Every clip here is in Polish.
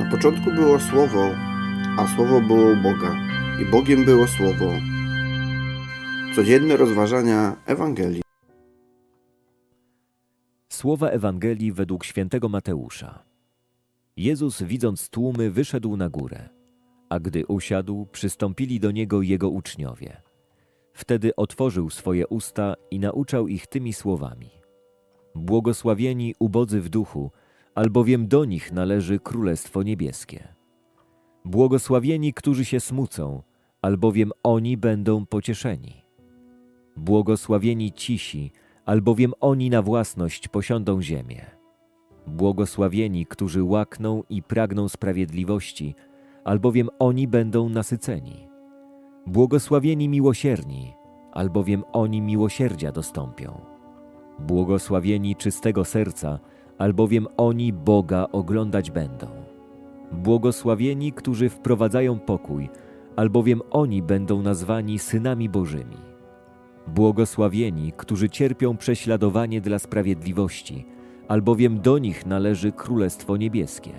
Na początku było Słowo, a Słowo było u Boga, i Bogiem było Słowo. Codzienne rozważania Ewangelii. Słowa Ewangelii według świętego Mateusza. Jezus, widząc tłumy, wyszedł na górę, a gdy usiadł, przystąpili do niego jego uczniowie. Wtedy otworzył swoje usta i nauczał ich tymi słowami: Błogosławieni ubodzy w duchu, albowiem do nich należy Królestwo Niebieskie. Błogosławieni, którzy się smucą, albowiem oni będą pocieszeni. Błogosławieni cisi, albowiem oni na własność posiądą ziemię. Błogosławieni, którzy łakną i pragną sprawiedliwości, albowiem oni będą nasyceni. Błogosławieni miłosierni, albowiem oni miłosierdzia dostąpią. Błogosławieni czystego serca, albowiem oni Boga oglądać będą. Błogosławieni, którzy wprowadzają pokój, albowiem oni będą nazwani synami Bożymi. Błogosławieni, którzy cierpią prześladowanie dla sprawiedliwości, albowiem do nich należy Królestwo Niebieskie.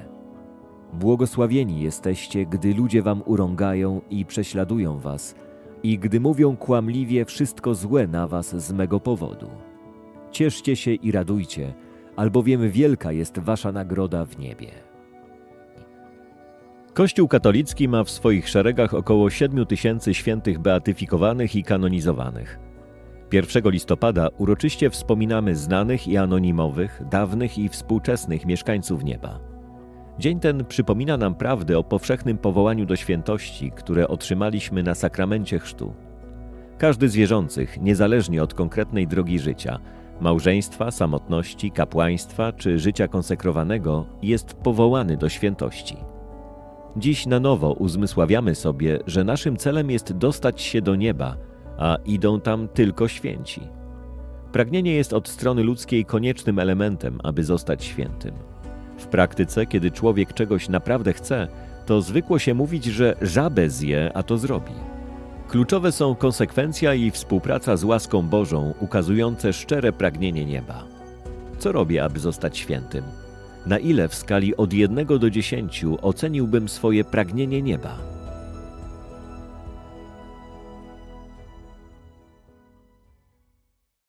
Błogosławieni jesteście, gdy ludzie wam urągają i prześladują was, i gdy mówią kłamliwie wszystko złe na was z mego powodu. Cieszcie się i radujcie, albowiem wielka jest wasza nagroda w niebie. Kościół katolicki ma w swoich szeregach około 7 tysięcy świętych beatyfikowanych i kanonizowanych. 1 listopada uroczyście wspominamy znanych i anonimowych, dawnych i współczesnych mieszkańców nieba. Dzień ten przypomina nam prawdę o powszechnym powołaniu do świętości, które otrzymaliśmy na sakramencie chrztu. Każdy z wierzących, niezależnie od konkretnej drogi życia, małżeństwa, samotności, kapłaństwa czy życia konsekrowanego, jest powołany do świętości. Dziś na nowo uzmysławiamy sobie, że naszym celem jest dostać się do nieba, a idą tam tylko święci. Pragnienie jest od strony ludzkiej koniecznym elementem, aby zostać świętym. W praktyce, kiedy człowiek czegoś naprawdę chce, to zwykło się mówić, że żabę zje, a to zrobi. Kluczowe są konsekwencja i współpraca z łaską Bożą, ukazujące szczere pragnienie nieba. Co robię, aby zostać świętym? Na ile w skali od 1 do 10 oceniłbym swoje pragnienie nieba?